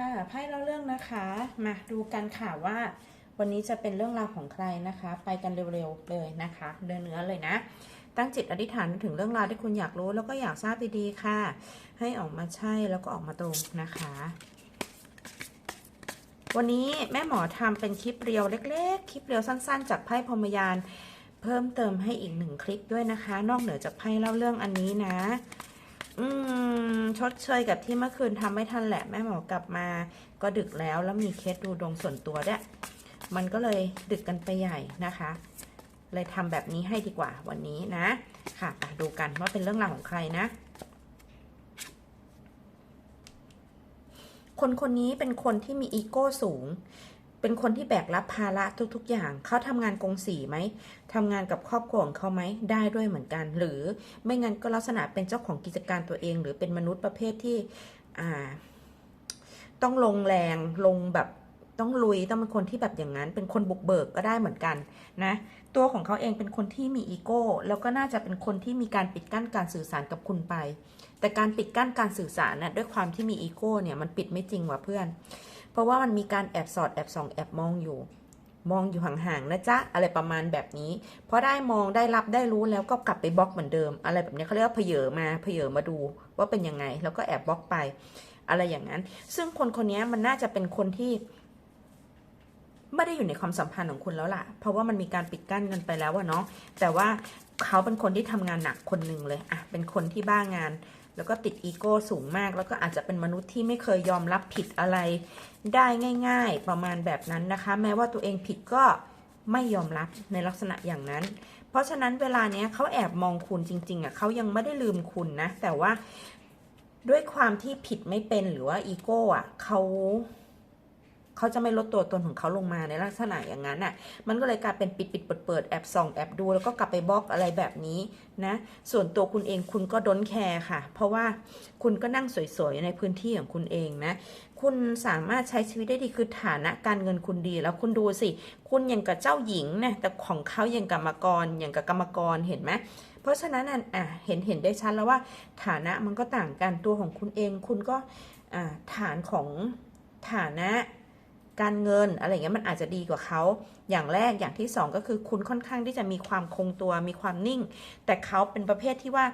ค่ะไพ่เล่าเรื่องนะคะ มาดูกันค่ะว่า วันนี้จะเป็นเรื่องราวของใครนะคะ ไปกันเร็วๆเลยนะคะเนื้อเนื้อเลยนะ ตั้งจิตอธิษฐานถึงเรื่องราวที่คุณอยากรู้แล้วก็อยากทราบดีๆค่ะ ให้ออกมาใช่แล้วก็ออกมาตรงนะคะ วันนี้แม่หมอทำเป็นคลิปเรียวเล็ก ๆ คลิปเรียวสั้น ๆ จากไพ่พรมยาน เพิ่มเติมให้อีกหนึ่งคลิปด้วยนะคะ นอกเหนือจากไพ่เล่าเรื่องอันนี้นะ อืม ชดเชยกับที่เมื่อคืนทำไม่ทันแหละแม่หมอกลับมา ก็ดึกแล้วแล้วมีเคสดูดวงส่วนตัวด้วยมันก็เลยดึกกันไปใหญ่นะคะ เลยทำแบบนี้ให้ดีกว่าวันนี้นะ ค่ะไปดูกันว่าเป็นเรื่องราวของใครนะ คนคนนี้เป็นคนที่มีอีโก้สูง เป็นคนที่แบกรับภาระทุก ๆ อย่าง เขาทำงานกงสีไหมทำงานกับครอบครัวของเขาไหมได้ด้วยเหมือนกัน หรือไม่งั้นก็ลักษณะเป็นเจ้าของกิจการตัวเอง หรือเป็นมนุษย์ประเภทที่อ่าต้องลงแรงลงแบบต้องลุยต้องเป็นคนที่แบบอย่างนั้น เป็นคนบุกเบิกก็ได้เหมือนกันนะตัวของเขาเองเป็นคนที่มีอีโก้แล้วก็น่าจะเป็นคนที่มีการปิดกั้นการสื่อสารกับคุณไป แต่การปิดกั้นการสื่อสารนะ่ะด้วยความที่มีอีโก้เนี่ยมันปิดไม่จริงว่ะเพื่อน เพราะว่ามันมีการแอบสอดแอบส่องแอบมองอยู่ มองอยู่ห่างๆนะจ๊ะอะไรประมาณแบบนี้พอได้มองได้รับได้รู้แล้วก็กลับไปบล็อกเหมือนเดิม อะไรแบบนี้เขาเรียกว่าเพเยอมาเพเยอมาดูว่าเป็นยังไง แล้วก็แอบบล็อกไป อะไรอย่างนั้น ซึ่งคนคนนี้มันน่าจะเป็นคนที่ไม่ได้อยู่ในความสัมพันธ์ของคุณแล้วล่ะ เพราะว่ามันมีการปิดกั้นกันไปแล้วอะเนาะ แต่ว่าเขาเป็นคนที่ทำงานหนักคนหนึ่งเลยอะเป็นคนที่บ้างาน แล้วก็ติดอีโก้สูงมาก แล้วก็อาจจะเป็นมนุษย์ที่ไม่เคยยอมรับผิดอะไร ได้ง่าย ๆ ประมาณแบบนั้นนะคะ แม้ว่าตัวเองผิดก็ไม่ยอมรับในลักษณะอย่างนั้น เพราะฉะนั้นเวลาเนี้ยเขาแอบมองคุณจริง ๆอะเขายังไม่ได้ลืมคุณนะ แต่ว่าด้วยความที่ผิดไม่เป็นหรือว่าอีโก้อะเขา เขาจะไม่ลดตัวตนของเขาลงมาในลักษณะอย่างนั้นอะ มันก็เลยกลายเป็นปิดปิดเปิดเปิดแอบส่องแอบดู แล้วก็กลับไปบล็อกอะไรแบบนี้นะ ส่วนตัวคุณเองคุณก็ดนแคร์ค่ะ เพราะว่าคุณก็นั่งสวยๆในพื้นที่ของคุณเองนะ คุณสามารถใช้ชีวิตได้ดีคือฐานะการเงินคุณดี แล้วคุณดูสิ คุณอย่างกับเจ้าหญิงนะแต่ของเขาอย่างกับกรรมกรอย่างกับกรรมกรเห็นไหมเพราะฉะนั้นอะเห็นเห็นได้ชัดแล้วว่า ฐานะมันก็ต่างกันตัวของคุณเอง คุณก็ฐานของฐานะ การเงินอะไรเงี้ยมันอาจจะดีกว่าเขา อย่างแรกอย่างที่สองก็คือคุณค่อนข้างที่จะมีความคงตัวมีความนิ่ง แต่เขาเป็นประเภทที่ว่า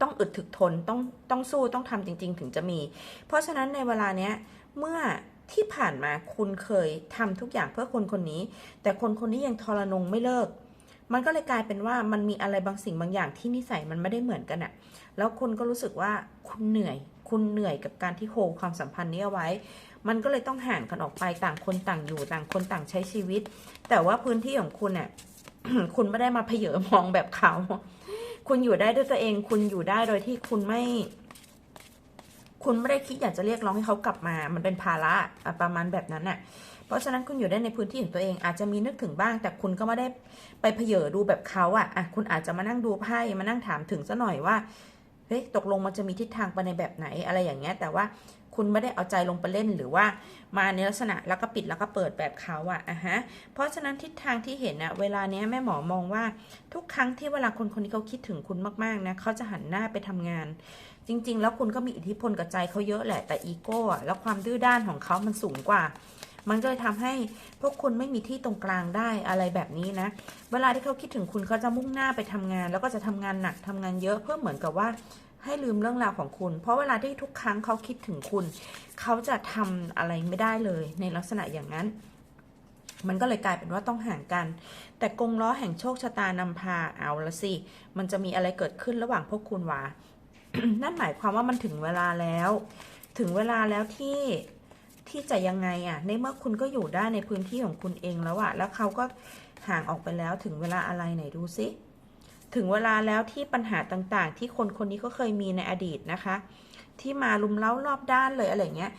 ต้องอึดถึกทนต้องต้องสู้ต้องทำจริง ๆ ถึงจะมี เพราะฉะนั้นในเวลาเนี้ยเมื่อที่ผ่านมาคุณเคยทำทุกอย่างเพื่อคนคนนี้ แต่คนคนนี้ยังทรนงไม่เลิก มันก็เลยกลายเป็นว่ามันมีอะไรบางสิ่งบางอย่างที่นิสัยมันไม่ได้เหมือนกันอะแล้วคุณก็รู้สึกว่าคุณเหนื่อย คุณเหนื่อยกับการที่โฮความสัมพันธ์นี้เอาไว้ มันก็เลยต้องห่างกันออกไปต่างคนต่างอยู่ต่างคนต่างใช้ชีวิต แต่ว่าพื้นที่ของคุณเนี่ยคุณไม่ได้มาเพเยอมองแบบเขา คุณอยู่ได้ด้วยตัวเอง คุณอยู่ได้โดยที่คุณไม่ คุณไม่ได้คิดอยากจะเรียกร้องให้เขากลับมา มันเป็นภาระประมาณแบบนั้นน่ะ เพราะฉะนั้นคุณอยู่ได้ในพื้นที่ของตัวเอง อาจจะมีนึกถึงบ้าง แต่คุณก็ไม่ได้ไปเพเยอดูแบบเขาอะอะ คุณอาจจะมานั่งดูไพ่มานั่งถามถึงซะหน่อยว่า เฮ้ย ตกลงมันจะมีทิศทางไปในแบบไหนอะไรอย่างเงี้ย แต่ว่า คุณไม่ได้เอาใจลงไปเล่นหรือว่ามาในลักษณะแล้วก็ปิดแล้วก็เปิดแบบเขาอะอะฮะเพราะฉะนั้นทิศทางที่เห็นอะเวลาเนี้ยแม่หมอมองว่าทุกครั้งที่เวลาคนคนนี้เขาคิดถึงคุณมากๆนะเขาจะหันหน้าไปทำงาน จริง ๆ แล้วคุณก็มีอิทธิพลกับใจเขาเยอะแหละแต่อีโก้อะแล้วความดื้อด้านของเขามันสูงกว่ามันก็เลยทำให้พวกคุณไม่มีที่ตรงกลางได้อะไรแบบนี้นะ เวลาที่เขาคิดถึงคุณเขาจะมุ่งหน้าไปทำงาน แล้วก็จะทำงานหนักทำงานเยอะเพื่อเหมือนกับว่า ให้ลืมเรื่องราวของคุณ เพราะเวลาที่ทุกครั้งเขาคิดถึงคุณ เขาจะทำอะไรไม่ได้เลย ในลักษณะอย่างนั้น มันก็เลยกลายเป็นว่าต้องห่างกัน แต่กงล้อแห่งโชคชะตานำพาเอาละสิ มันจะมีอะไรเกิดขึ้นระหว่างพวกคุณวะนั่นหมายความว่ามันถึงเวลาแล้ว ถึงเวลาแล้วที่ที่จะยังไงอะ่ะ ในเมื่อคุณก็อยู่ได้ในพื้นที่ของคุณเองแล้วอะ่ะ แล้วเขาก็ห่างออกไปแล้วถึงเวลาอะไรไหนดูสิ ถึงเวลาแล้วที่ปัญหาต่างๆ ที่คนคนนี้ก็เคยมีในอดีตนะคะ ที่มาลุมเล้ารอบด้านเลยอะไรเงี้ย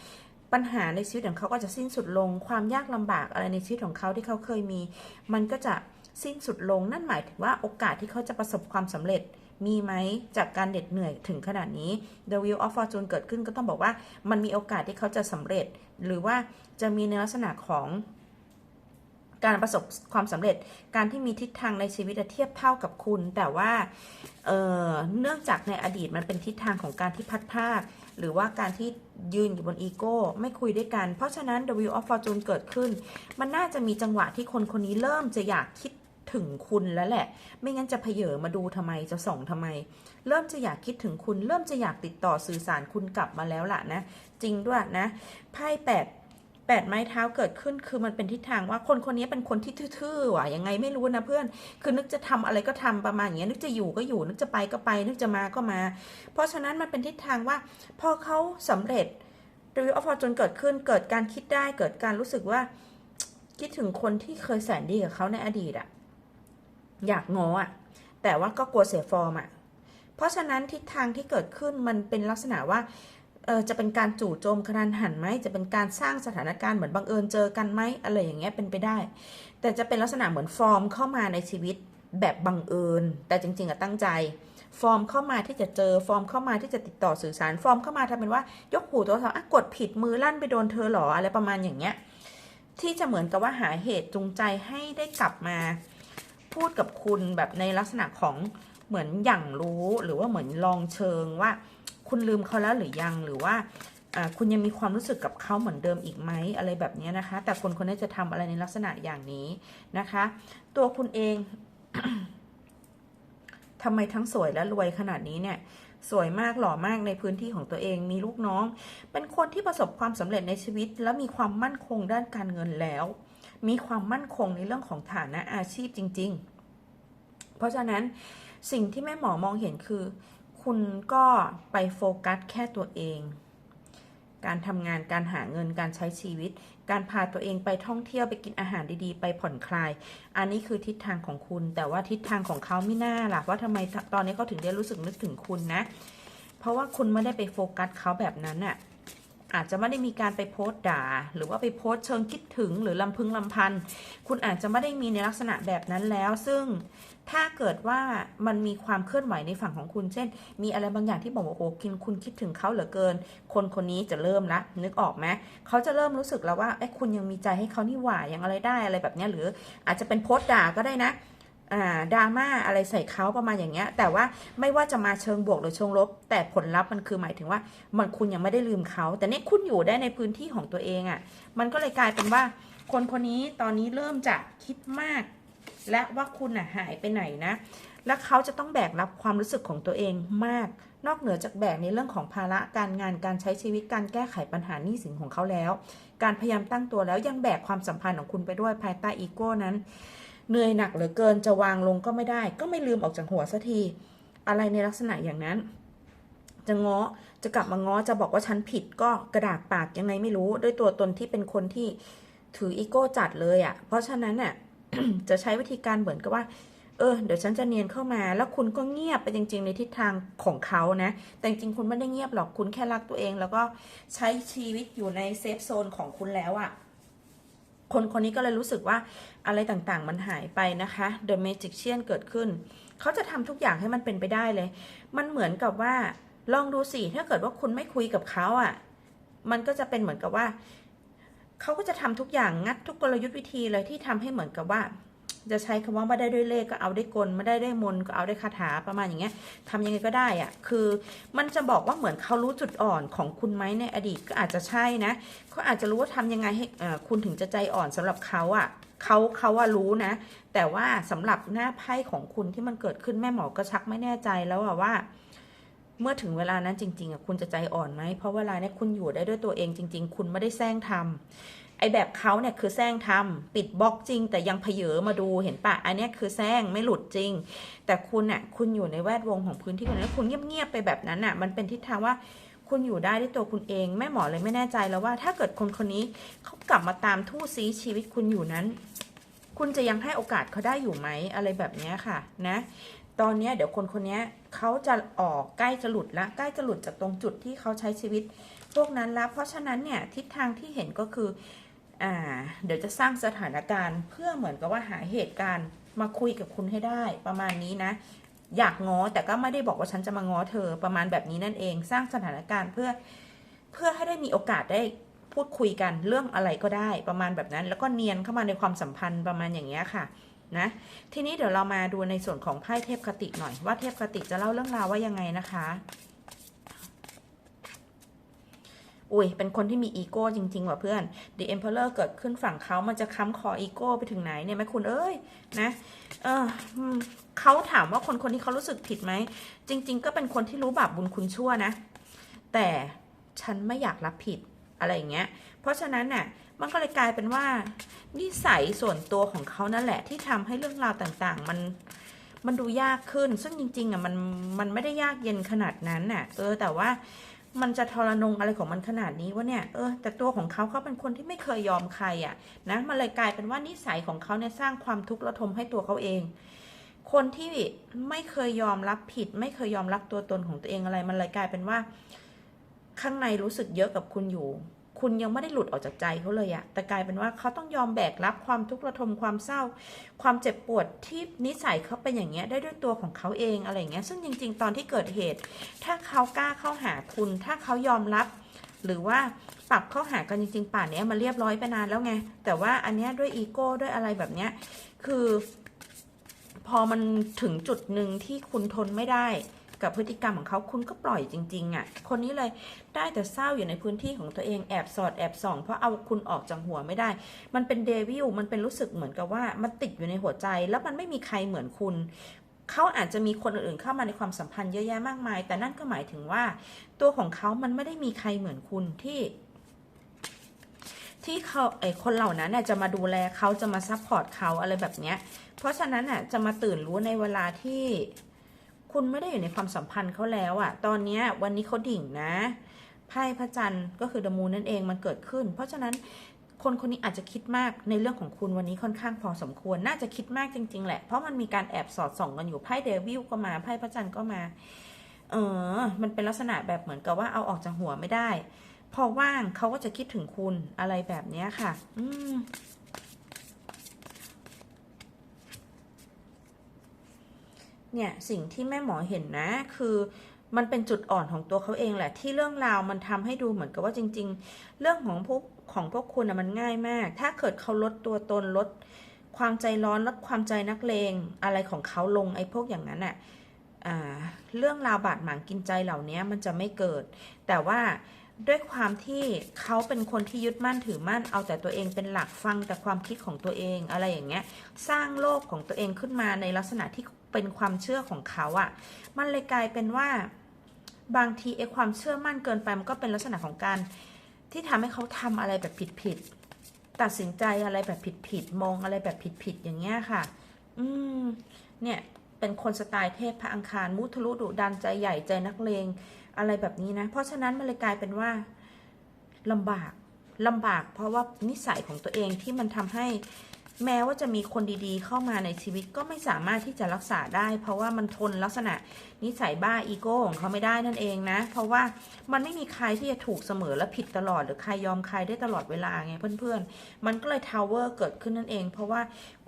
ปัญหาในชีวิตของเขาก็จะสิ้นสุดลง ความยากลำบากอะไรในชีวิตของเขาที่เขาเคยมี มันก็จะสิ้นสุดลงนั่นหมายถึงว่าโอกาสที่เขาจะประสบความสำเร็จมีไหมจากการเด็ดเหนื่อยถึงขนาดนี้ The Wheel of Fortune เกิดขึ้นก็ต้องบอกว่ามันมีโอกาสที่เขาจะสำเร็จ หรือว่าจะมีในลักษณะของ การประสบความสำเร็จการที่มีทิศทางในชีวิตเทียบเท่ากับคุณ แต่ว่าเเนื่องจากในอดีตมันเป็นทิศทางของการที่พัดพากหรือว่าการที่ยืนอยู่บนอีโก้ไม่คุยด้วยกัน เพราะฉะนั้น The Wheel of Fortune เกิดขึ้น มันน่าจะมีจังหวะที่คนคนนี้เริ่มจะอยากคิดถึงคุณแล้วแหละ ไม่งั้นจะเพเยอมาดูทำไมจะส่องทำไม เริ่มจะอยากคิดถึงคุณ เริ่มจะอยากติดต่อสื่อสารคุณกลับมาแล้วล่ะนะ จริงด้วยนะไพ่แปด แปดไม้เท้าเกิดขึ้นคือมันเป็นทิศทางว่าคนคนนี้เป็นคนที่ทื่อๆว่ะยังไงไม่รู้นะเพื่อน คือนึกจะทำอะไรก็ทำประมาณอย่างเงี้ยนึกจะอยู่ก็อยู่นึกจะไปก็ไป นึกจะมาก็มา เพราะฉะนั้นมันเป็นทิศทางว่าพอเขาสำเร็จรีวิวออฟฟอร์จนเกิดขึ้นเกิดการคิดได้เกิดการรู้สึกว่า คิดถึงคนที่เคยแสนดีกับเขาในอดีตอะอยากงออะแต่ว่าก็กลัวเสียฟอร์มอะเพราะฉะนั้นทิศทางที่เกิดขึ้นมันเป็นลักษณะว่า เออจะเป็นการจู่โจมกระทันหันไหมจะเป็นการสร้างสถานการณ์เหมือนบังเอิญเจอกันไหมอะไรอย่างเงี้ยเป็นไปได้ แต่จะเป็นลักษณะเหมือนฟอร์มเข้ามาในชีวิตแบบบังเอิญ แต่จริงๆอะตั้งใจ ฟอร์มเข้ามาที่จะเจอฟอร์มเข้ามาที่จะติดต่อสื่อสารฟอร์มเข้ามาทำเป็นว่ายกหูโทรศัพท์อะกดผิดมือลั่นไปโดนเธอหรออะไรประมาณอย่างเงี้ยที่จะเหมือนกับว่าหาเหตุจูงใจให้ได้กลับมา พูดกับคุณแบบในลักษณะของเหมือนอย่างรู้หรือว่าเหมือนลองเชิงว่า คุณลืมเขาแล้วหรือยังหรือว่าคุณยังมีความรู้สึกกับเขาเหมือนเดิมอีกไหมอะไรแบบนี้นะคะ แต่คนคนนี้จะทำอะไรในลักษณะอย่างนี้นะคะ ตัวคุณเองทำไมทั้งสวยและรวยขนาดนี้เนี่ย สวยมากหล่อมากในพื้นที่ของตัวเองมีลูกน้อง เป็นคนที่ประสบความสำเร็จในชีวิต และมีความมั่นคงด้านการเงินแล้ว มีความมั่นคงในเรื่องของฐานะอาชีพจริง ๆ เพราะฉะนั้นสิ่งที่แม่หมอมองเห็นคือ คุณก็ไปโฟกัสแค่ตัวเอง การทำงานการหาเงินการใช้ชีวิต การพาตัวเองไปท่องเที่ยวไปกินอาหารดีๆ ไปผ่อนคลาย อันนี้คือทิศทางของคุณ แต่ว่าทิศทางของเขาไม่น่าล่ะว่าทำไมตอนนี้เขาถึงได้รู้สึกนึกถึงคุณนะ เพราะว่าคุณไม่ได้ไปโฟกัสเขาแบบนั้นอะ อาจจะไม่ได้มีการไปโพสต์ด่า หรือว่าไปโพสต์เชิงคิดถึงหรือลำพึงลำพัน คุณอาจจะไม่ได้มีในลักษณะแบบนั้นแล้ว ซึ่งถ้าเกิดว่ามันมีความเคลื่อนไหวในฝั่งของคุณ เช่น มีอะไรบางอย่างที่บอกว่าโอ้คินคุณคิดถึงเขาเหลือเกิน คนคนนี้จะเริ่มละนึกออกไหมเขาจะเริ่มรู้สึกแล้วว่าไอ้ยคุณยังมีใจให้เขานี่หว่ายังอะไรได้อะไรแบบนี้หรืออาจจะเป็นโพสต์ด่าก็ได้นะ ดราม่าอะไรใส่เขาประมาณอย่างเงี้ย แต่ว่าไม่ว่าจะมาเชิงบวกหรือเชิงลบ แต่ผลลัพธ์มันคือหมายถึงว่า มันคุณยังไม่ได้ลืมเขา แต่เนี่ยคุณอยู่ได้ในพื้นที่ของตัวเองอะ่ะ มันก็เลยกลายเป็นว่า คนคนนี้ตอนนี้เริ่มจะคิดมาก และว่าคุณอะหายไปไหนนะ และเขาจะต้องแบกรับความรู้สึกของตัวเองมาก นอกเหนือจากแบกในเรื่องของภาระการงานการใช้ชีวิตการแก้ไขปัญหาหนี้สินของเขาแล้ว การพยายามตั้งตัวแล้วยังแบกความสัมพันธ์ของคุณไปด้วยภายใต้อีโก้นั้น เหนื่อยหนักเหลือเกินจะวางลงก็ไม่ได้ ก็ไม่ลืมออกจากหัวสักที อะไรในลักษณะอย่างนั้น จะง้อจะกลับมาง้อจะบอกว่าฉันผิดก็กระดากปากยังไงไม่รู้ ด้วยตัวตนที่เป็นคนที่ถืออีโก้จัดเลยอะ่ะ เพราะฉะนั้นน่ะจะใช้วิธีการเหมือนกับว่า เออ เดี๋ยวฉันจะเนียนเข้ามา แล้วคุณก็เงียบไปจริง ๆ ในทิศทางของเขานะ แต่จริงคุณไม่ได้เงียบหรอก คุณแค่รักตัวเอง แล้วก็ใช้ชีวิตอยู่ในเซฟโซนของคุณแล้วอะ่ะ คนคนนี้ก็เลยรู้สึกว่าอะไรต่างๆ มันหายไปนะคะ The Magician เกิดขึ้น เขาจะทำทุกอย่างให้มันเป็นไปได้เลย มันเหมือนกับว่าลองดูสิถ้าเกิดว่าคุณไม่คุยกับเขาอะ่ะ มันก็จะเป็นเหมือนกับว่า เขาก็จะทำทุกอย่างงัดทุกกลยุทธ์วิธีเลยที่ทำให้เหมือนกับว่า จะใช้คำว่าไม่ได้ด้วยเลขก็เอาได้กลไม่ได้ด้วยมนก็เอาได้คาถาประมาณอย่างเงี้ยทำยังไงก็ได้อะคือมันจะบอกว่าเหมือนเขารู้จุดอ่อนของคุณไหมในอดีตก็อาจจะใช่นะเขาอาจจะรู้ว่าทำยังไงให้อ่อคุณถึงจะใจอ่อนสำหรับเขาอะ่ะเขาเขาว่ารู้นะ แต่ว่าสำหรับหน้าไพ่ของคุณที่มันเกิดขึ้นแม่หมอก็ชักไม่แน่ใจแล้วอะว่าเมื่อถึงเวลานั้นจริงๆอะคุณจะใจอ่อนไหม เพราะเวลาเนี้ยคุณอยู่ได้ด้วยตัวเองจริง ๆ คุณไม่ได้แซงทำ ไอแบบเขาเนี่ยคือแซงทำปิดบล็อกจริง แต่ยังเพเยอมาดูเห็นปะอันนี้คือแซงไม่หลุดจริง แต่คุณน่ะคุณอยู่ในแวดวงของพื้นที่คนนั้นคุณเงียบๆไปแบบนั้นน่ะ มันเป็นทิศทางว่าคุณอยู่ได้ด้วยตัวคุณเองแม่หมอเลยไม่แน่ใจแล้วว่า ถ้าเกิดคนคนนี้เขากลับมาตามทู่ซีชีวิตคุณอยู่นั้น คุณจะยังให้โอกาสเขาได้อยู่ไหมอะไรแบบนี้ค่ะนะ ตอนนี้เดี๋ยวคนคนนี้เขาจะออกใกล้จะหลุดละใกล้จะหลุดจากตรงจุดที่เขาใช้ชีวิตพวกนั้นแล้วเพราะฉะนั้นเนี่ยทิศทางที่เห็นก็คือ อ่า เดี๋ยวจะสร้างสถานการณ์เพื่อเหมือนกับว่าหาเหตุการณ์มาคุยกับคุณให้ได้ประมาณนี้นะ อยากง้อแต่ก็ไม่ได้บอกว่าฉันจะมาง้อเธอประมาณแบบนี้นั่นเอง สร้างสถานการณ์เพื่อเพื่อให้ได้มีโอกาสได้พูดคุยกันเรื่องอะไรก็ได้ประมาณแบบนั้น แล้วก็เนียนเข้ามาในความสัมพันธ์ประมาณอย่างเงี้ยค่ะนะทีนี้เดี๋ยวเรามาดูในส่วนของไพ่เทพคติหน่อยว่าเทพคติจะเล่าเรื่องราวว่ายังไงนะคะ อุ้ยเป็นคนที่มีอีโก้จริงๆว่ะเพื่อน The Emperor เกิดขึ้นฝั่งเขามันจะค้ำคออีโก้ไปถึงไหนเนี่ยแม่คุณเอ้ยนะเออเขาถามว่าคนคนที่เขารู้สึกผิดไหม จริง ๆ ก็เป็นคนที่รู้บาปบุญคุณชั่วนะ แต่ฉันไม่อยากรับผิดอะไรอย่างเงี้ย เพราะฉะนั้นน่ะมันก็เลยกลายเป็นว่า นิสัยส่วนตัวของเขานั่นแหละ ที่ทำให้เรื่องราวต่างๆ มันมันดูยากขึ้น ซึ่งจริงๆอะมันมันไม่ได้ยากเย็นขนาดนั้นน่ะ เออแต่ว่า มันจะทรนงอะไรของมันขนาดนี้วะเนี่ย เออ แต่ตัวของเขาเขาเป็นคนที่ไม่เคยยอมใครอะนะ มันเลยกลายเป็นว่านิสัยของเขาเนี่ยสร้างความทุกข์ระทมให้ตัวเขาเอง คนที่ไม่เคยยอมรับผิด ไม่เคยยอมรับตัวตนของตัวเองอะไร มันเลยกลายเป็นว่า ข้างในรู้สึกเยอะกับคุณอยู่ คุณยังไม่ได้หลุดออกจากใจเขาเลยอะแต่กลายเป็นว่าเขาต้องยอมแบกรับความทุกข์ระทมความเศร้า ความเจ็บปวดที่นิสัยเขาเป็นอย่างเงี้ยได้ด้วยตัวของเขาเองอะไรเงี้ย ซึ่งจริง ๆ ตอนที่เกิดเหตุ ถ้าเขากล้าเข้าหาคุณ ถ้าเขายอมรับ หรือว่าปรับเข้าหากันจริง ๆ ป่านนี้มันเรียบร้อยไปนานแล้วไง แต่ว่าอันเนี้ยด้วยอีโก้ด้วยอะไรแบบเนี้ย คือ พอมันถึงจุดหนึ่งที่คุณทนไม่ได้ กับพฤติกรรมของเขาคุณก็ปล่อยจริงๆอะ่ะ คนนี้เลยได้แต่เศร้าอยู่ในพื้นที่ของตัวเองแอบสอดแอบส่อง เพราะเอาคุณออกจากหัวไม่ได้ มันเป็นเดวิลมันเป็นรู้สึกเหมือนกับว่ามันติดอยู่ในหัวใจ แล้วมันไม่มีใครเหมือนคุณเขาอาจจะมีคนอื่นๆเข้ามาในความสัมพันธ์เยอะแยะมากมาย แต่นั่นก็หมายถึงว่า ตัวของเขามันไม่ได้มีใครเหมือนคุณที่ที่เขาไอคนเหล่านั้นเนี่ยจะมาดูแลเขาจะมาซัพพอร์ตเขาอะไรแบบเนี้ย เพราะฉะนั้นอะจะมาตื่นรู้ในเวลาที่ คุณไม่ได้อยู่ในความสัมพันธ์เขาแล้วอะตอนเนี้ยวันนี้เขาดิ่งนะไพ่พระจันทร์ก็คือดมูนนั่นเองมันเกิดขึ้น เพราะฉะนั้นคนคนนี้อาจจะคิดมากในเรื่องของคุณวันนี้ค่อนข้างพอสมควร น่าจะคิดมากจริง ๆ แหละ เพราะมันมีการแอบสอดส่องกันอยู่ไพ่เดวิลก็มาไพ่พระจันทร์ก็มา เออ มันเป็นลักษณะแบบเหมือนกับว่าเอาออกจากหัวไม่ได้ พอว่างเขาก็จะคิดถึงคุณอะไรแบบนี้ค่ะ อืม เนี่ยสิ่งที่แม่หมอเห็นนะคือมันเป็นจุดอ่อนของตัวเขาเองแหละ ที่เรื่องราวมันทำให้ดูเหมือนกับว่าจริง ๆ เรื่องของพวกของพวกคุณนะมันง่ายมาก ถ้าเกิดเขาลดตัวตนลด ความใจร้อนลดความใจนักเลงอะไรของเขาลงไอ้พวกอย่างนั้นอะอ่าเรื่องราวบาดหมางกินใจเหล่านี้มันจะไม่เกิด แต่ว่าด้วยความที่เขาเป็นคนที่ยึดมั่นถือมั่นเอาแต่ตัวเองเป็นหลักฟังแต่ความคิดของตัวเองอะไรอย่างเงี้ย สร้างโลกของตัวเองขึ้นมาในลักษณะที่ เป็นความเชื่อของเขาอะ่ะ มันเลยกลายเป็นว่าบางทีไอ้ความเชื่อมั่นเกินไปมันก็เป็นลักษณะของการที่ทำให้เขาทำอะไรแบบผิดๆตัดสินใจอะไรแบบผิดๆมองอะไรแบบผิดๆอย่างเงี้ยค่ะ อืม เนี่ยเป็นคนสไตล์เทพพระอังคารมุทะลุดุดันใจใหญ่ใจนักเลงอะไรแบบนี้นะ เพราะฉะนั้นมันเลยกลายเป็นว่าลำบากลำบาก เพราะว่านิสัยของตัวเองที่มันทำให้ แม้ว่าจะมีคนดีๆ เข้ามาในชีวิตก็ไม่สามารถที่จะรักษาได้ เพราะว่ามันทนลักษณะนิสัยบ้าอีโก้ของเขาไม่ได้นั่นเองนะ เพราะว่ามันไม่มีใครที่จะถูกเสมอและผิดตลอดหรือใครยอมใครได้ตลอดเวลาไงเพื่อนๆ มันก็เลยทาวเวอร์เกิดขึ้นนั่นเอง เพราะว่า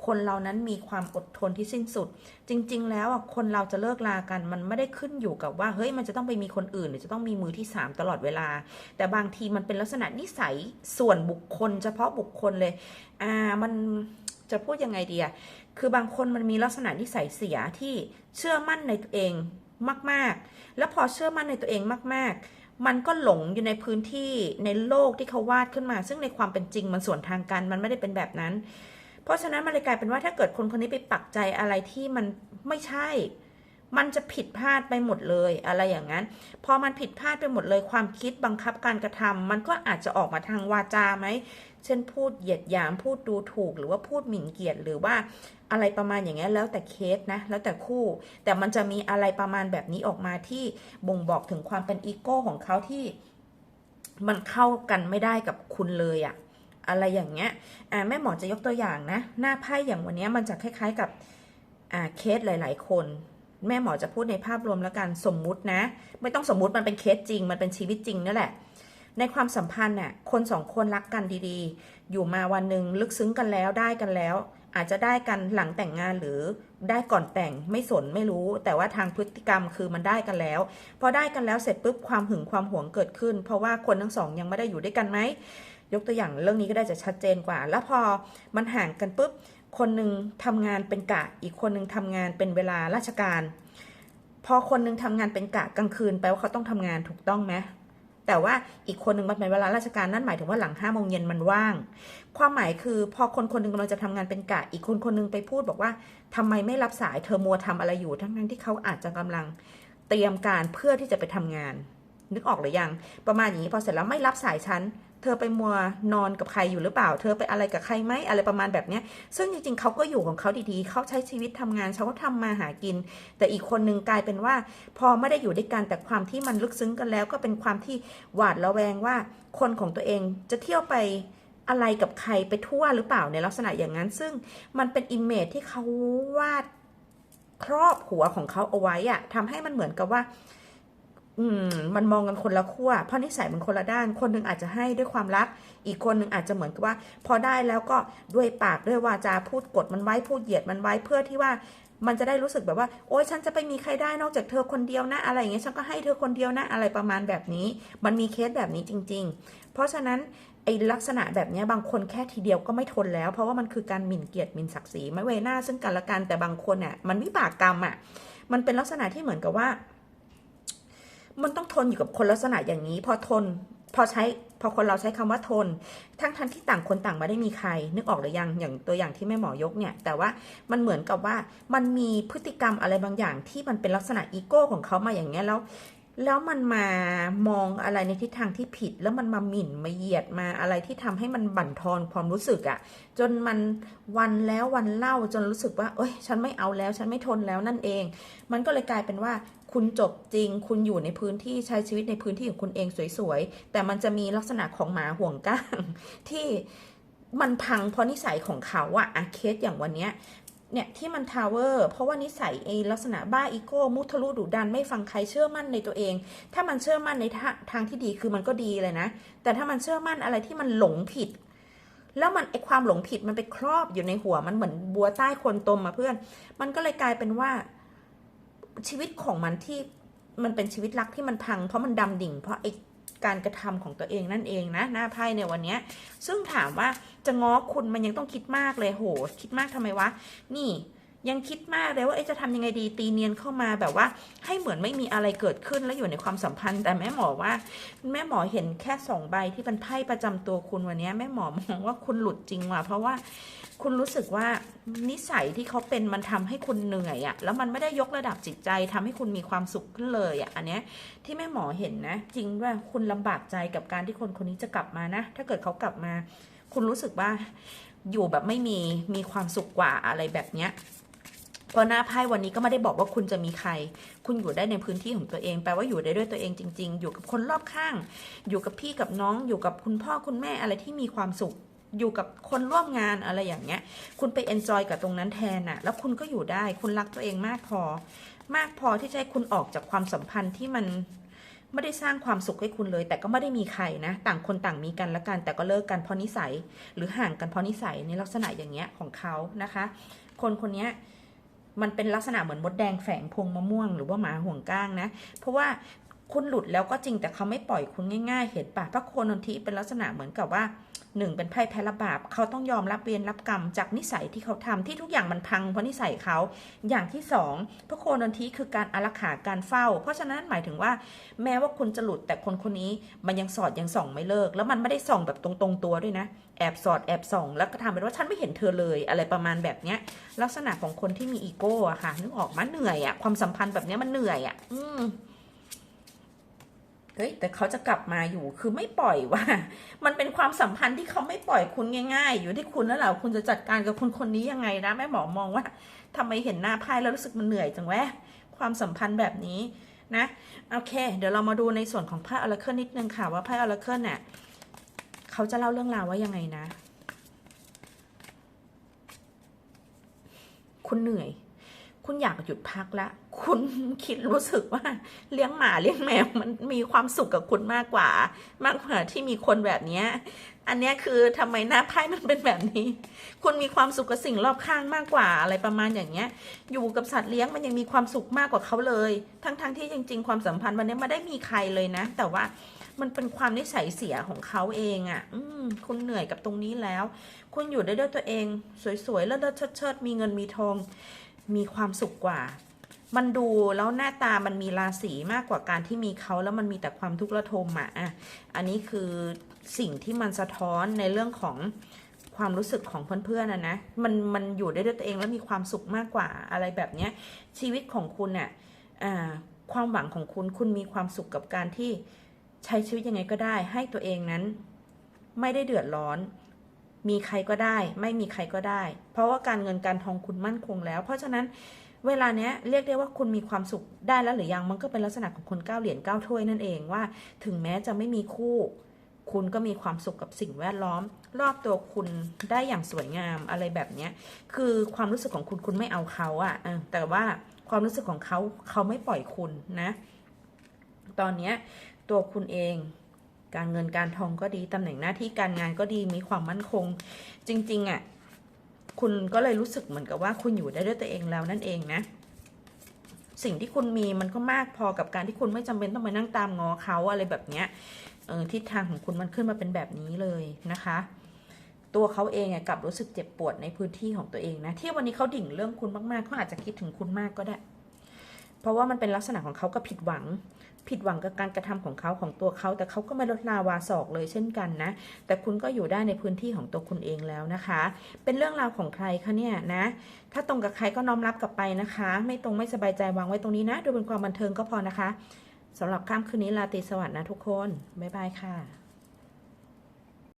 คนเรานั้นมีความอดทนที่สิ้นสุด จริง ๆ แล้วอะคนเราจะเลิกลากัน มันไม่ได้ขึ้นอยู่กับว่า เฮ้ยมันจะต้องไปมีคนอื่น หรือจะต้องมีมือที่สามตลอดเวลา แต่บางทีมันเป็นลักษณะนิสัยส่วนบุคคล เฉพาะบุคคลเลยอ่ามันจะพูดยังไงดีอะคือบางคนมันมีลักษณะนิสัยเสียที่เชื่อมั่นในตัวเองมาก ๆ แล้วพอเชื่อมั่นในตัวเองมาก ๆมันก็หลงอยู่ในพื้นที่ในโลกที่เขาวาดขึ้นมา ซึ่งในความเป็นจริงมันส่วนทางกัน มันไม่ได้เป็นแบบนั้น ราะฉะนั้นมันเลยกลายเป็นว่าถ้าเกิดคนคนนี้ไปปักใจอะไรที่มันไม่ใช่ มันจะผิดพลาดไปหมดเลยอะไรอย่างนั้น พอมันผิดพลาดไปหมดเลยความคิดบังคับการกระทำมันก็อาจจะออกมาทางวาจาไหม เช่นพูดเหยียดหยาม พูดดูถูก หรือว่าพูดหมิ่นเกียรติหรือว่าอะไรประมาณอย่างเงี้ยแล้วแต่เคสนะ แล้วแต่คู่ แต่มันจะมีอะไรประมาณแบบนี้ออกมาที่บ่งบอกถึงความเป็นอีโก้ของเขาที่มันเข้ากันไม่ได้กับคุณเลยอะ อะไรอย่างเงี้ยอ่าแม่หมอจะยกตัวอย่างนะ หน้าไพ่อย่างวันนี้มันจะคล้ายๆกับอ่าเคสหลาย ๆ คน แม่หมอจะพูดในภาพรวมแล้วกันสมมุตินะ ไม่ต้องสมมุติมันเป็นเคสจริง มันเป็นชีวิตจริงนั่นแหละ ในความสัมพันธ์น่ะคนสองคนรักกันดีๆ อยู่มาวันหนึ่งลึกซึ้งกันแล้วได้กันแล้ว อาจจะได้กันหลังแต่งงานหรือได้ก่อนแต่งไม่สนไม่รู้ แต่ว่าทางพฤติกรรมคือมันได้กันแล้ว พอได้กันแล้วเสร็จปุ๊บความหึงความหวงเกิดขึ้น เพราะว่าคนทั้งสองยังไม่ได้อยู่ด้วยกันไหม ยกตัวอย่างเรื่องนี้ก็ได้จะชัดเจนกว่า แล้วพอมันห่างกันปุ๊บ คนหนึ่งทำงานเป็นกะ อีกคนหนึ่งทำงานเป็นเวลาราชการ พอคนหนึ่งทำงานเป็นกะกลางคืนแปลว่าเขาต้องทำงานถูกต้องไหมแต่ว่าอีกคนหนึ่งมันเป็นเวลาราชการนั่นหมายถึงว่าหลังห้าโมงเย็นมันว่าง ความหมายคือพอคนคนหนึงกำลังจะทำงานเป็นกะ อีกคนคนหนึงไปพูดบอกว่าทำไมไม่รับสายเธอมัวทำอะไรอยู่ ทั้งนั้นที่เขาอาจจะกำลังเตรียมการเพื่อที่จะไปทำงาน นึกออกหรือยัง ประมาณอย่างนี้พอเสร็จแล้วไม่รับสายฉัน เธอไปมัวนอนกับใครอยู่หรือเปล่า เธอไปอะไรกับใครไหมอะไรประมาณแบบเนี้ย ซึ่งจริงๆเขาก็อยู่ของเขาดีๆ เขาใช้ชีวิตทำงานเขาก็ทำมาหากิน แต่อีกคนนึงกลายเป็นว่า พอไม่ได้อยู่ด้วยกันแต่ความที่มันลึกซึ้งกันแล้ว ก็เป็นความที่หวาดระแวงว่าคนของตัวเองจะเที่ยวไปอะไรกับใครไปทั่วหรือเปล่าในลักษณะอย่างนั้น ซึ่งมันเป็นอิมเมจที่เขาวาดครอบหัวของเขาเอาไว้อะทำให้มันเหมือนกับว่า อืมมันมองกันคนละขั้วเพราะนิสัยมันคนละด้าน คนหนึ่งอาจจะให้ด้วยความรัก อีกคนหนึ่งอาจจะเหมือนกับว่า พอได้แล้วก็ด้วยปากด้วยวาจาพูดกดมันไว้พูดเหยียดมันไว้เพื่อที่ว่ามันจะได้รู้สึกแบบว่า โอ๊ยฉันจะไปมีใครได้นอกจากเธอคนเดียวนะอะไรอย่างเงี้ยฉันก็ให้เธอคนเดียวนะอะไรประมาณแบบนี้ มันมีเคสแบบนี้จริง ๆ เพราะฉะนั้นไอลักษณะแบบนี้บางคนแค่ทีเดียวก็ไม่ทนแล้ว เพราะว่ามันคือการหมิ่นเกียรติหมิ่นศักดิ์ศรีไม่เวหน้าซึ่งกันและกันแต่บางคนเนี่ยมันวิบากกรรมอะมันเป็นลักษณะที่เหมือนกับว่า มันต้องทนอยู่กับคนลักษณะอย่างนี้ พอทน พอใช้ พอคนเราใช้คำว่าทน ทั้งทันที่ต่างคนต่างไม่ได้มีใคร นึกออกหรือยัง อย่างตัวอย่างที่แม่หมอยกเนี่ย แต่ว่ามันเหมือนกับว่ามันมีพฤติกรรมอะไรบางอย่างที่มันเป็นลักษณะอีโก้ของเขามาอย่างเงี้ยแล้วแล้วมันมามองอะไรในทิศทางที่ผิด แล้วมันมาหมิ่นมาเหยียดมาอะไรที่ทำให้มันบั่นทอนความรู้สึกอะจนมันวันแล้ววันเล่าจนรู้สึกว่า เอ้ย ฉันไม่เอาแล้ว ฉันไม่ทนแล้วนั่นเอง มันก็เลยกลายเป็นว่า คุณจบจริง คุณอยู่ในพื้นที่ใช้ชีวิตในพื้นที่ของคุณเองสวยๆ แต่มันจะมีลักษณะของหมาห่วงก้าง ที่มันพังเพราะนิสัยของเขาอะอะเคสอย่างวันเนี้ยเนี่ยที่มันทาวเวอร์เพราะว่านิสัยไอลักษณะบ้าอีโก้มุทะลุดุดันไม่ฟังใครเชื่อมั่นในตัวเอง ถ้ามันเชื่อมั่นในทาทางที่ดีคือมันก็ดีเลยนะ แต่ถ้ามันเชื่อมั่นอะไรที่มันหลงผิด แล้วมันไอความหลงผิดมันไปครอบอยู่ในหัวมันเหมือนบัวใต้คนตมมาเพื่อน มันก็เลยกลายเป็นว่า ชีวิตของมันที่มันเป็นชีวิตรักที่มันพัง เพราะมันดำดิ่ง เพราะไอการกระทำของตัวเองนั่นเองนะ หน้าไพ่ในวันเนี้ยซึ่งถามว่าจะง้อคุณมันยังต้องคิดมากเลยโห คิดมากทำไมวะ นี่ ยังคิดมากเลยว่าจะทำยังไงดีตีเนียนเข้ามาแบบว่า ให้เหมือนไม่มีอะไรเกิดขึ้นแล้วอยู่ในความสัมพันธ์ แต่แม่หมอว่า แม่หมอเห็นแค่สองใบที่เป็นไพ่ประจำตัวคุณวันนี้แม่หมอมองว่าคุณหลุดจริงว่ะเพราะว่าคุณรู้สึกว่านิสัยที่เขาเป็นมันทำให้คุณเหนื่อยอะแล้วมันไม่ได้ยกระดับจิตใจทำให้คุณมีความสุขขึ้นเลยอะอันเนี้ยที่แม่หมอเห็นนะ จริงว่าคุณลำบากใจกับการที่คนคนนี้จะกลับมานะ ถ้าเกิดเขากลับมา คุณรู้สึกว่าอยู่แบบไม่มีมีความสุขกว่าอะไรแบบเนี้ย เพราะหน้าไพ่วันนี้ก็ไม่ได้บอกว่าคุณจะมีใคร คุณอยู่ได้ในพื้นที่ของตัวเอง แปลว่าอยู่ได้ด้วยตัวเองจริง ๆ อยู่กับคนรอบข้าง อยู่กับพี่กับน้อง อยู่กับคุณพ่อคุณแม่อะไรที่มีความสุข อยู่กับคนร่วมงานอะไรอย่างเงี้ย คุณไปเอนจอยกับตรงนั้นแทนน่ะ แล้วคุณก็อยู่ได้ คุณรักตัวเองมากพอ มากพอที่จะให้คุณออกจากความสัมพันธ์ที่มันไม่ได้สร้างความสุขให้คุณเลย แต่ก็ไม่ได้มีใครนะ ต่างคนต่างมีกันละกัน แต่ก็เลิกกันเพราะนิสัย หรือห่างกันเพราะนิสัยในลักษณะอย่างเงี้ยของเขานะคะ คนคนเนี้ย มันเป็นลักษณะเหมือนมดแดงแฝงพวงมะม่วงหรือว่าหมาห่วงก้างนะ เพราะว่าคุณหลุดแล้วก็จริงแต่เขาไม่ปล่อยคุณง่าย ๆ เห็นปะพระโคนนทิเป็นลักษณะเหมือนกับว่า หนึ่งเป็นไพ่แพ้ระบาปเขาต้องยอมรับเวรรับกรรมจากนิสัยที่เขาทำที่ทุกอย่างมันพังเพราะนิสัยเขา อย่างที่สองพระโคนนทิคือการอารักขาการเฝ้า เพราะฉะนั้นหมายถึงว่า แม้ว่าคุณจะหลุดแต่คนคนนี้มันยังสอดยังส่องไม่เลิก แล้วมันไม่ได้ส่องแบบตรงๆตัวด้วยนะ แอบสอดแอบส่อง แล้วก็ทำเป็นว่าฉันไม่เห็นเธอเลยอะไรประมาณแบบเนี้ย ลักษณะของคนที่มีอีโก้อะค่ะนึกออกมาเหนื่อยอะความสัมพันธ์แบบเนี้ยมันเหนื่อยอะอืม เฮ้ยแต่เขาจะกลับมาอยู่คือไม่ปล่อยว่า มันเป็นความสัมพันธ์ที่เขาไม่ปล่อยคุณง่าย ๆ อยู่ที่คุณแล้วแหละคุณจะจัดการกับคนคนนี้ยังไงนะแม่หมอมองว่าทำไมเห็นหน้าไพ่แล้วรู้สึกมันเหนื่อยจังแวะความสัมพันธ์แบบนี้นะโอเค เดี๋ยวเรามาดูในส่วนของไพ่ออราเคิลนิดนึงค่ะว่าไพ่ออราเคิลเนี่ยเขาจะเล่าเรื่องราวว่ายังไงนะ คุณเหนื่อย คุณอยากหยุดพักละ คุณคิดรู้สึกว่าเลี้ยงหมาเลี้ยงแมวมันมีความสุขกับคุณมากกว่า มากกว่าที่มีคนแบบนี้ อันเนี้ยคือทำไมหน้าไพ่มันเป็นแบบนี้ คุณมีความสุขกับสิ่งรอบข้างมากกว่าอะไรประมาณอย่างเงี้ย อยู่กับสัตว์เลี้ยงมันยังมีความสุขมากกว่าเขาเลย ทั้งๆทที่จริง ๆ ความสัมพันธ์วันนี้ไม่ได้มีใครเลยนะ แต่ว่ามันเป็นความนิสัยเสียของเขาเองอะ่ะ อืม คุณเหนื่อยกับตรงนี้แล้ว คุณอยู่ได้ด้วยตัวเอง สวยๆ แล้วเลิศเชิดๆมีเงินมีทอง มีความสุขกว่า มันดูแล้วหน้าตามันมีราศีมากกว่าการที่มีเขาแล้วมันมีแต่ความทุกข์ระทมอะอันนี้คือสิ่งที่มันสะท้อนในเรื่องของความรู้สึกของเพื่อนๆนะนะ มันมันอยู่ได้ด้วยตัวเองแล้วมีความสุขมากกว่าอะไรแบบเนี้ย ชีวิตของคุณเนี่ยความหวังของคุณคุณมีความสุขกับการที่ใช้ชีวิตยังไงก็ได้ ให้ตัวเองนั้น ไม่ได้เดือดร้อน มีใครก็ได้ ไม่มีใครก็ได้ เพราะว่าการเงินการทองคุณมั่นคงแล้ว เพราะฉะนั้นเวลาเนี้ยเรียกได้ว่าคุณมีความสุขได้แล้วหรือยังมันก็เป็นลักษณะของคนก้าเหรียญก้าถ้วยนั่นเองว่า ถึงแม้จะไม่มีคู่ คุณก็มีความสุขกับสิ่งแวดล้อม รอบตัวคุณได้อย่างสวยงามอะไรแบบเนี้ยคือความรู้สึกของคุณคุณไม่เอาเขาอะแต่ว่าความรู้สึกของเขาเขาไม่ปล่อยคุณนะ ตอนเนี้ยตัวคุณเอง การเงินการทองก็ดีตำแหน่งหน้าที่การงานก็ดีมีความมั่นคง จริงๆอะคุณก็เลยรู้สึกเหมือนกับว่าคุณอยู่ได้ด้วยตัวเองแล้วนั่นเองนะ สิ่งที่คุณมีมันก็มากพอกับการที่คุณไม่จำเป็นต้องไปนั่งตามงอเขาอะไรแบบเนี้ยเออทิศทางของคุณมันขึ้นมาเป็นแบบนี้เลยนะคะ ตัวเขาเองอะกลับรู้สึกเจ็บปวดในพื้นที่ของตัวเองนะ ที่วันนี้เขาดิ่งเรื่องคุณมากๆเขาอาจจะคิดถึงคุณมากก็ได้ เพราะว่ามันเป็นลักษณะของเขาก็ผิดหวัง ผิดหวังกับการกระทำของเขาของตัวเขา แต่เขาก็ไม่ลดลาวาศอกเลยเช่นกันนะ แต่คุณก็อยู่ได้ในพื้นที่ของตัวคุณเองแล้วนะคะ เป็นเรื่องราวของใครคะเนี่ยนะ ถ้าตรงกับใครก็น้อมรับกลับไปนะคะ ไม่ตรงไม่สบายใจวางไว้ตรงนี้นะ ดูเป็นความบันเทิงก็พอนะคะสำหรับค่ำคืนนี้ลาตีสวัสดีนะทุกคน บ๊ายบายค่ะ